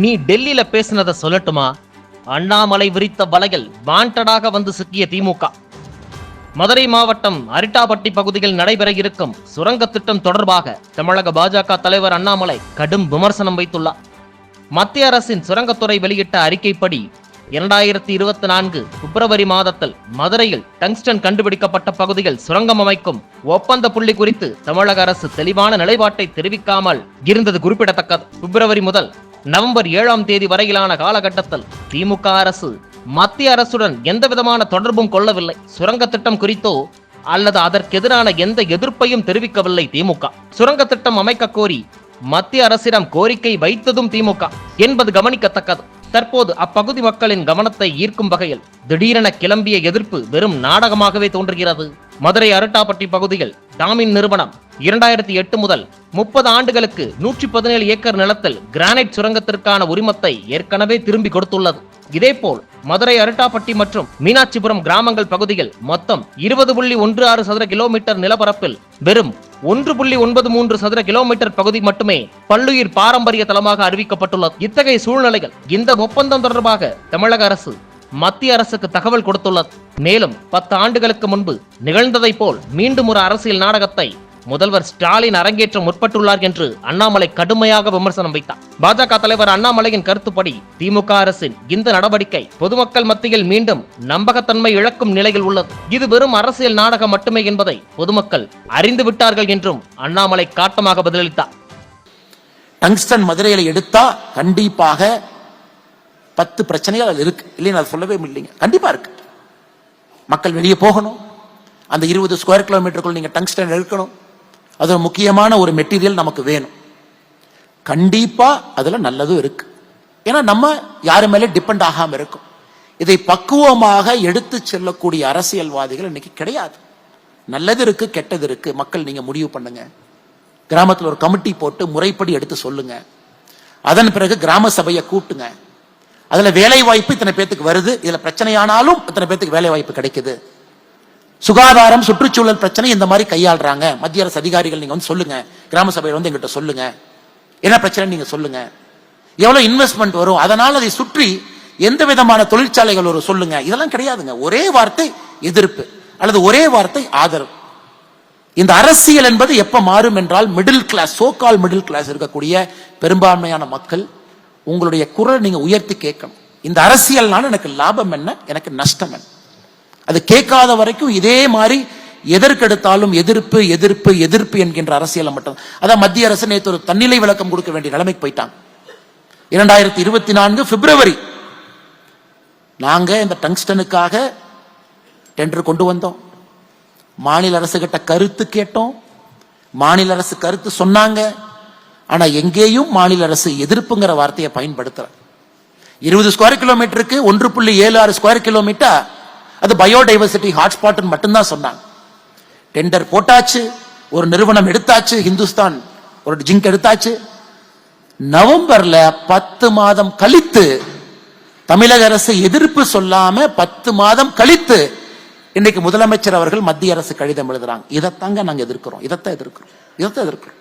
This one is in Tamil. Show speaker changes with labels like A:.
A: நீ டெல்லியில பேசினத சொல்லட்டுமா? அண்ணாமலை விரித்த வலையில் வாண்டடாக வந்து சிக்கிய திமுக. மதுரை மாவட்டம் அரிட்டாபட்டி பகுதியில் நடைபெற இருக்கும் சுரங்க திட்டம் தொடர்பாக தமிழக பாஜக தலைவர் அண்ணாமலை கடும் விமர்சனம் வைத்துள்ளார். மத்திய அரசின் சுரங்கத்துறை வெளியிட்ட அறிக்கைப்படி இரண்டாயிரத்தி இருபத்தி நான்கு பிப்ரவரி மாதத்தில் மதுரையில் டங்ஸ்டன் கண்டுபிடிக்கப்பட்ட பகுதியில் சுரங்கம் அமைக்கும் ஒப்பந்த புள்ளி குறித்து தமிழக அரசு தெளிவான நிலைப்பாட்டை தெரிவிக்காமல் இருந்தது குறிப்பிடத்தக்கது. பிப்ரவரி முதல் நவம்பர் ஏழாம் தேதி வரையிலான காலகட்டத்தில் திமுக அரசு மத்திய அரசுடன் எந்த விதமான தொடர்பும் கொள்ளவில்லை. சுரங்க திட்டம் குறித்தோ அல்லது அதற்கெதிரான எந்த எதிர்ப்பையும் தெரிவிக்கவில்லை திமுக. சுரங்க திட்டம் அமைக்க கோரி மத்திய அரசிடம் கோரிக்கை வைத்ததும் திமுக என்பது கவனிக்கத்தக்கது. தற்போது அப்பகுதி மக்களின் கவனத்தை ஈர்க்கும் வகையில் திடீரென கிளம்பிய எதிர்ப்பு வெறும் நாடகமாகவே தோன்றுகிறது. மதுரை அரட்டாப்பட்டி பகுதியில் டாமின் நிறுவனம் இரண்டாயிரத்தி எட்டு முதல் முப்பது ஆண்டுகளுக்கு நூற்றி பதினேழு ஏக்கர் நிலத்தில் கிரானைட் சுரங்கத்திற்கான உரிமத்தை ஏற்கனவே திரும்பி கொடுத்துள்ளது. இதேபோல் மதுரை அருட்டாப்பட்டி மற்றும் மீனாட்சிபுரம் கிராமங்கள் பகுதியில் மொத்தம் இருபது புள்ளி ஒன்று ஆறு சதுர கிலோமீட்டர் நிலப்பரப்பில் வெறும் ஒன்று புள்ளி ஒன்பது மூன்று சதுர கிலோமீட்டர் பகுதி மட்டுமே பல்லுயிர் பாரம்பரிய தலமாக அறிவிக்கப்பட்டுள்ளது. இத்தகைய சூழ்நிலைகள் இந்த ஒப்பந்தம் தொடர்பாக தமிழக அரசு மத்திய அரசுக்கு தகவல் கொடுத்துள்ளது. மேலும் பத்து ஆண்டுகளுக்கு முன்பு நிகழ்ந்ததைப் போல் மீண்டும் ஒரு அரசியல் நாடகத்தை முதல்வர் ஸ்டாலின் அரங்கேற்ற முற்பட்டுள்ளார் என்று அண்ணாமலை கடுமையாக விமர்சனம் வைத்தார். பாஜக தலைவர் அண்ணாமலையின் கருத்துப்படி திமுக அரசின் இந்த நடவடிக்கை பொதுமக்கள் மத்தியில் மீண்டும் நம்பகத்தன்மை இழக்கும் நிலையில் உள்ளது. இது வெறும் அரசியல் நாடகம் மட்டுமே என்பதை பொதுமக்கள் அறிந்து விட்டார்கள் என்றும் அண்ணாமலை காட்டமாக பதிலளித்தார்.
B: டங்ஸ்டன் மதுரையில எடுத்தா கண்டிப்பாக பத்து பிரச்சனைகள் அது இருக்கு. இல்லைன்னு அது சொல்லவே இல்லைங்க. கண்டிப்பா இருக்கு. மக்கள் வெளியே போகணும். அந்த இருபது ஸ்கொயர் கிலோமீட்டருக்குள் நீங்க டங்ஸ்டன் எடுக்கணும் அது ஒரு முக்கியமான ஒரு மெட்டீரியல் நமக்கு வேணும். கண்டிப்பா அதுல நல்லதும் இருக்கு. ஏன்னா நம்ம யாரு மேலே டிபெண்ட் ஆகாம இருக்கும். இதை பக்குவமாக எடுத்து செல்லக்கூடிய அரசியல்வாதிகள் இன்னைக்கு கிடையாது. நல்லது இருக்கு கெட்டது இருக்கு. மக்கள் நீங்க முடிவு பண்ணுங்க. கிராமத்தில் ஒரு கமிட்டி போட்டு முறைப்படி எடுத்து சொல்லுங்க. அதன் பிறகு கிராம சபையை கூட்டுங்க. அதுல வேலை வாய்ப்பு இத்தனை பேத்துக்கு வருது. இதுல பிரச்சனையானாலும் இத்தனை பேத்துக்கு வேலை வாய்ப்பு கிடைக்குது. சுகாதாரம் சுற்றுச்சூழல் பிரச்சனை இந்த மாதிரி கையாளுறாங்க. மத்திய அரசு அதிகாரிகள் நீங்க வந்து சொல்லுங்க. கிராம சபையில் வந்து எங்கிட்ட சொல்லுங்க. என்ன பிரச்சனை நீங்க சொல்லுங்க. எவ்வளவு இன்வெஸ்ட்மெண்ட் வரும்? அதனால அதை சுற்றி எந்த விதமான தொழிற்சாலைகள் வரும் சொல்லுங்க. இதெல்லாம் கிடையாதுங்க. ஒரே வார்த்தை எதிர்ப்பு. அல்லது ஒரே வார்த்தை ஆதரவு. இந்த அரசியல் என்பது எப்ப மாறும் என்றால் middle class so called middle class இருக்கக்கூடிய பெரும்பான்மையான மக்கள் உங்களுடைய குரல் நீங்க உயர்த்தி கேட்கணும். இந்த அரசியல்னால எனக்கு லாபம் என்ன? எனக்கு நஷ்டம் என்ன? அது கேட்காத வரைக்கும் இதே மாதிரி எதற்கெடுத்தாலும் எதிர்ப்பு எதிர்ப்பு எதிர்ப்பு என்கின்ற அரசியலை மட்டும் அதான் மத்திய அரசு நேற்று ஒரு தன்னிலை விளக்கம் கொடுக்க வேண்டிய நிலைமைக்கு போயிட்டாங்க. இரண்டாயிரத்தி இருபத்தி நான்கு பிப்ரவரி. நாங்க இந்த டங்ஸ்டனுக்காக டெண்டர் கொண்டு வந்தோம். மாநில அரசு கிட்ட கருத்து கேட்டோம். மாநில அரசு கருத்து சொன்னாங்க. ஆனா எங்கேயும் மாநில அரசு எதிர்ப்புங்கிற வார்த்தையை பயன்படுத்தல. இருபது ஸ்கொயர் கிலோமீட்டருக்கு ஒன்று புள்ளி ஏழு ஆறு ஸ்கொயர் கிலோமீட்டர் அது பயோடைவர்சிட்டி ஹாட்ஸ்பாட் மட்டும்தான் சொன்னாங்க. டெண்டர் போட்டாச்சு ஒரு நிறுவனம் எடுத்தாச்சு ஹிந்துஸ்தான் ஒரு ஜிங்க் எடுத்தாச்சு. நவம்பர்ல பத்து மாதம் கழித்து தமிழக அரசு எதிர்ப்பு சொல்லாம பத்து மாதம் கழித்து இன்னைக்கு முதலமைச்சர் அவர்கள் மத்திய அரசு கடிதம் எழுதுறாங்க. இதைத்தாங்க நாங்க எதிர்க்கிறோம். இதைத்தான் எதிர்க்கிறோம். இதைத்தான் எதிர்க்கிறோம்.